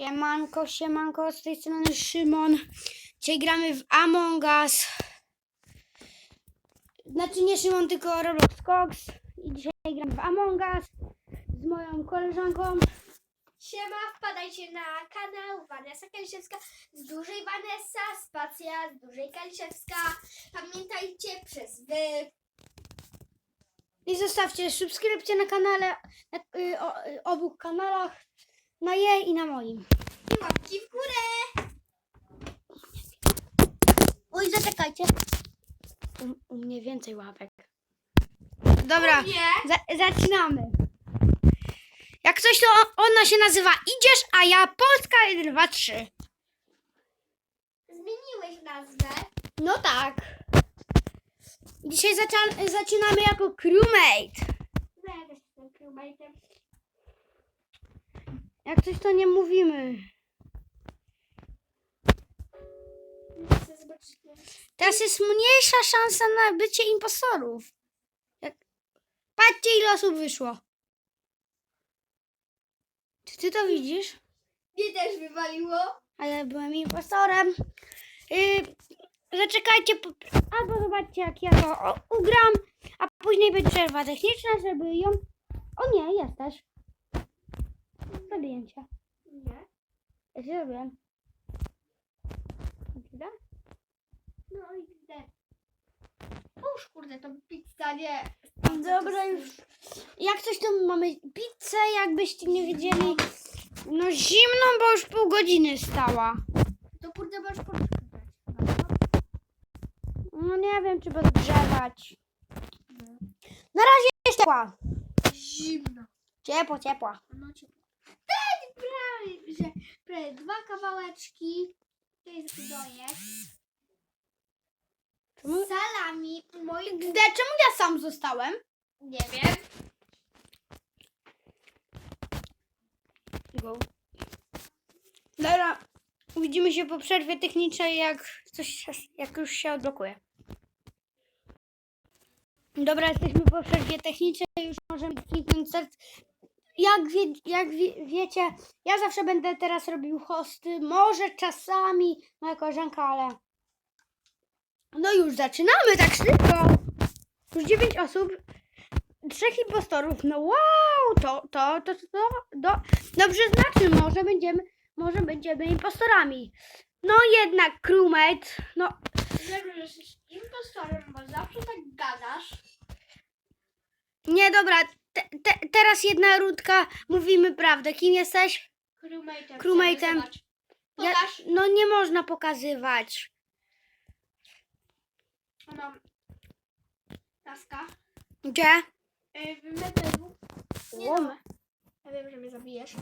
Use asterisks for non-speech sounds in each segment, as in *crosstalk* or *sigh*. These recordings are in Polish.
Siemanko, siemanko, z tej strony Szymon. Dzisiaj gramy w Among Us. Znaczy nie Szymon, tylko Roblox Cox. I dzisiaj gram w Among Us z moją koleżanką. Siema, wpadajcie na kanał Vanessa Kaliszewska z dużej Vanessa, spacja z dużej Kaliszewska. Pamiętajcie przez wy. I zostawcie subskrypcję na kanale, na y, o, y, obu kanałach, na jej i na moim. I łapki w górę. Oj, zaczekajcie. U, u mnie więcej łapek. Dobra. Za- zaczynamy. Jak coś, to ona się nazywa Idziesz, a ja Polska 1, 2, 3. Zmieniłeś nazwę. No tak. Dzisiaj zaczynamy jako crewmate. No ja też jestem crewmate'em. Jak coś, to nie mówimy. Teraz jest mniejsza szansa na bycie impostorów. Jak... Patrzcie, ile osób wyszło. Czy ty to widzisz? Mnie też wywaliło. A ja byłem impostorem. Yy, zaczekajcie, po, albo zobaczcie, jak ja to ugram, a później będzie przerwa techniczna, żeby ją... O nie, jesteś. Zabiję cię. Nie. Ja się zrobiłem. Chwila. No i gdzie? Pusz kurde, to pizza nie. Dobra, już. Jak coś, to mamy pizzę, jakbyście nie wiedzieli. No zimną, bo już pół godziny stała. To kurde masz chyba, no. No nie wiem, czy podgrzewać. Na razie jest ciepła. Zimno. Ciepło, ciepła. No ciepło. Prawie, że prawie dwa kawałeczki. To jest dojek. Czemu? Salami. Moi... Gde, czemu ja sam zostałem? Nie wiem. Go. Dobra, widzimy się po przerwie technicznej, jak coś, jak już się odblokuje. Dobra, jesteśmy po przerwie technicznej, już możemy kliknąć start. Jak, wie, jak wie, wiecie, ja zawsze będę teraz robił hosty, może czasami moja koleżanka, ale... No już zaczynamy tak szybko. Już 9 osób, trzech impostorów, no wow, to, to, to, to, do, Dobrze znaczy, może będziemy, może będziemy impostorami. No jednak crewmate, no Wiem, że jesteś impostorem, bo zawsze tak gadasz. nie dobra, te, te, teraz jedna rundka, mówimy prawdę. Kim jesteś? Crewmate'em. Crewmate'em. Zobacz. Ja, Pokaż. no nie można pokazywać. Mam taska. Gdzie? Yy, w metalu. Nie Łom. no. Ja wiem, że mnie zabijesz.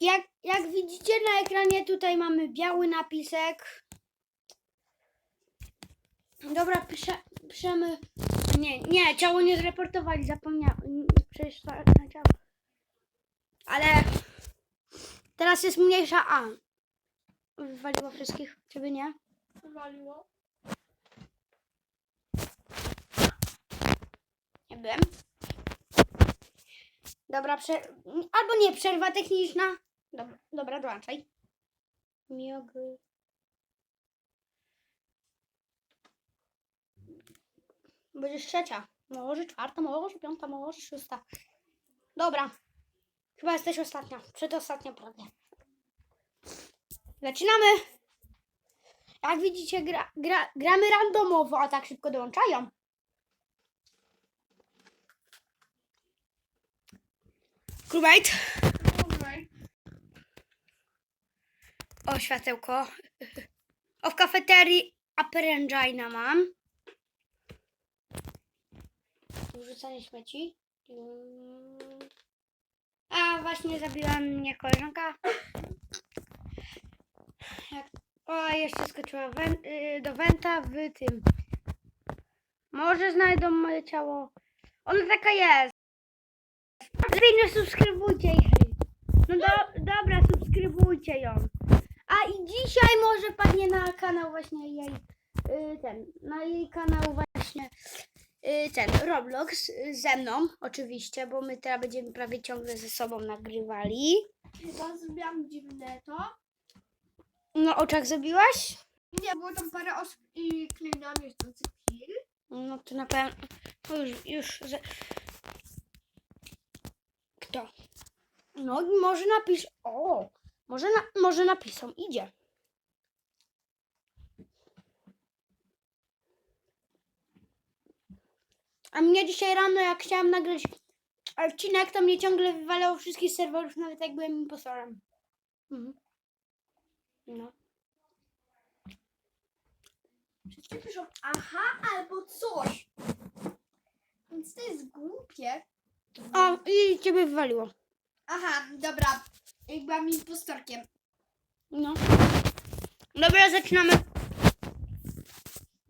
Jak, jak widzicie na ekranie tutaj mamy biały napisek. Dobra, pisze, piszemy. Nie, nie, ciało nie zreportowali, zapomniałem. Przecież na ciało. Ale teraz jest mniejsza A. Wywaliło wszystkich, ciebie nie? Wywaliło. Nie byłem. Dobra, prze... albo nie, przerwa techniczna. Dobra, dobra dołączaj. Miogy. Będziesz trzecia. Może czwarta, może piąta, może szósta. Dobra. Chyba jesteś ostatnia. Przedostatnia prawie. Zaczynamy. Jak widzicie, gra, gra, gramy randomowo, a tak szybko dołączają. Crewmate. O, światełko. *laughs* O, w kafeterii Aperengina mam. Wrzucanie śmieci. A, właśnie zabiła mnie koleżanka. O, jeszcze skoczyła y, do Wenta w tym. Może znajdą moje ciało. Ona taka jest. Nie subskrybujcie jej. No do, dobra, subskrybujcie ją. A i dzisiaj może padnie na kanał właśnie jej, y, ten, na jej kanał właśnie ten Roblox y, ze mną, oczywiście, bo my teraz będziemy prawie ciągle ze sobą nagrywali. Chyba zrobiłam dziwne to. No, oczach zrobiłaś? Nie, było tam parę osób i klinam jeszcze chwil. No to na pewno. No już, już. Że... Kto? No, może napisz. O! Może, na, może napiszą. Idzie. A mnie dzisiaj rano, jak chciałam nagrać odcinek, to mnie ciągle wywalało wszystkich serwerów, nawet jak byłem impostorem. Mhm. No. Wszyscy piszą aha albo coś. Więc to jest głupie. O, i ciebie wywaliło. Aha, dobra. Jak byłam impostorkiem. No. Dobra, zaczynamy.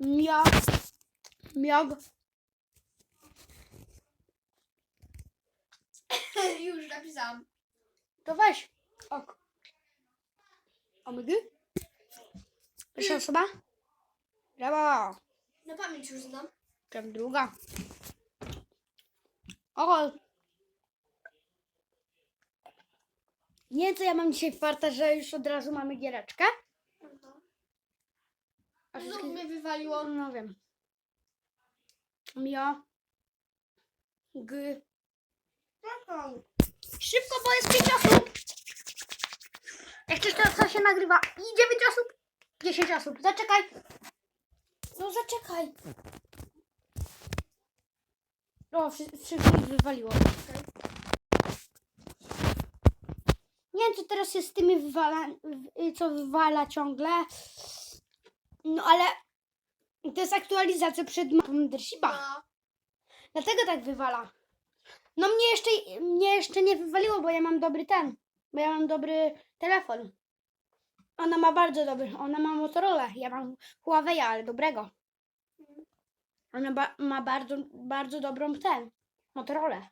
Miog. Miog. Już napisałam. To weź. Ok. Omygy? Pierwsza osoba? Brawo. Na pamięć już znam. Tam druga. O. Nie co ja mam dzisiaj farta, że już od razu mamy giereczkę. A Znów wszystkie- mnie wywaliło. No wiem. Mio. G. Szybko, bo jest 5 osób. Jak chcesz, to co się nagrywa? I 9 osób? 10 osób. Zaczekaj. No zaczekaj. O, wszy- wszystkich wywaliło. Nie wiem, co teraz jest z tymi wywala, co wywala ciągle. No ale to jest aktualizacja przed mapą Leadershipa. No. Dlatego tak wywala. No mnie jeszcze, mnie jeszcze nie wywaliło, bo ja mam dobry ten. Bo ja mam dobry telefon. Ona ma bardzo dobry. Ona ma Motorola. Ja mam Huawei, ale dobrego. Ona ba- ma bardzo, bardzo dobrą ten. Motorola.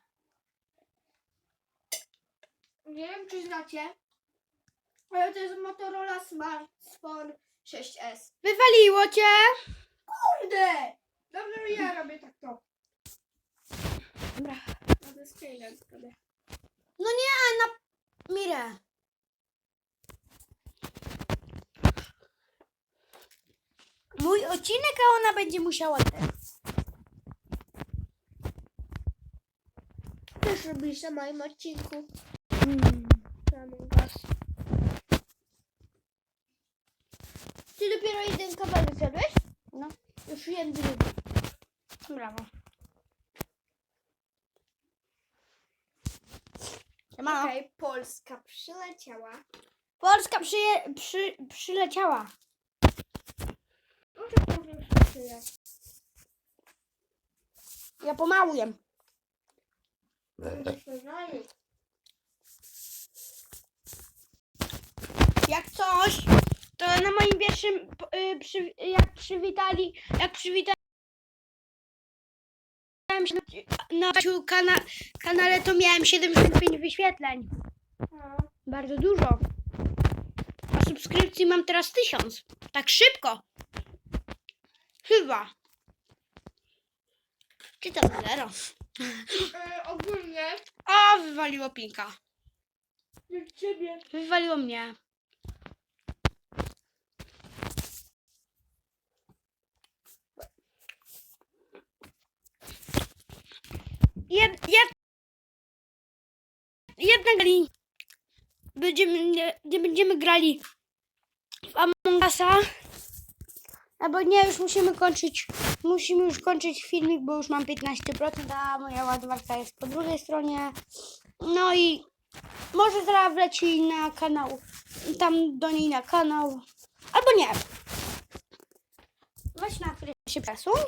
Nie wiem, czy znacie, ale to jest Motorola Smartphone 6S. Wywaliło cię! Kurde! Dobrze, ja robię tak to. Dobra. Będę screenem robię. No nie, na Mirę. Mój odcinek, a ona będzie musiała ten. Też robisz na moim odcinku. Mm. Ty dopiero jeden kawałek zjadłeś? No. Już jeden drugi. Brawo. Siemano. Okej, Polska przyleciała. Polska przyje, przy, przyleciała. Może powiem że tyle. Ja pomału jem. Jak coś, to na moim pierwszym, y, przy, jak przywitali, jak przywitałem się na, na kana, kanale, to miałem 75 wyświetleń. No. Bardzo dużo. A subskrypcji mam teraz 1000. Tak szybko. Chyba. Czy tam zero? E, ogólnie O, wywaliło pinka. jak ciebie. Wywaliło mnie. Będziemy, nie, nie będziemy grali w Among Usa. Albo nie, już musimy kończyć. Musimy już kończyć filmik, bo już mam 15%, a moja ładowarka jest po drugiej stronie. No i może zaraz wleci na kanał. Tam do niej na kanał. Albo nie. Weź na chwilę się przesuń.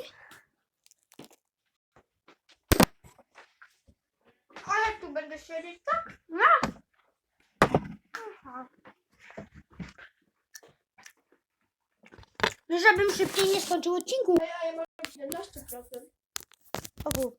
Ale tu będę siedzieć, tak? No. Żebym szybciej nie skończył odcinku. A ja, ja mam 17%. O,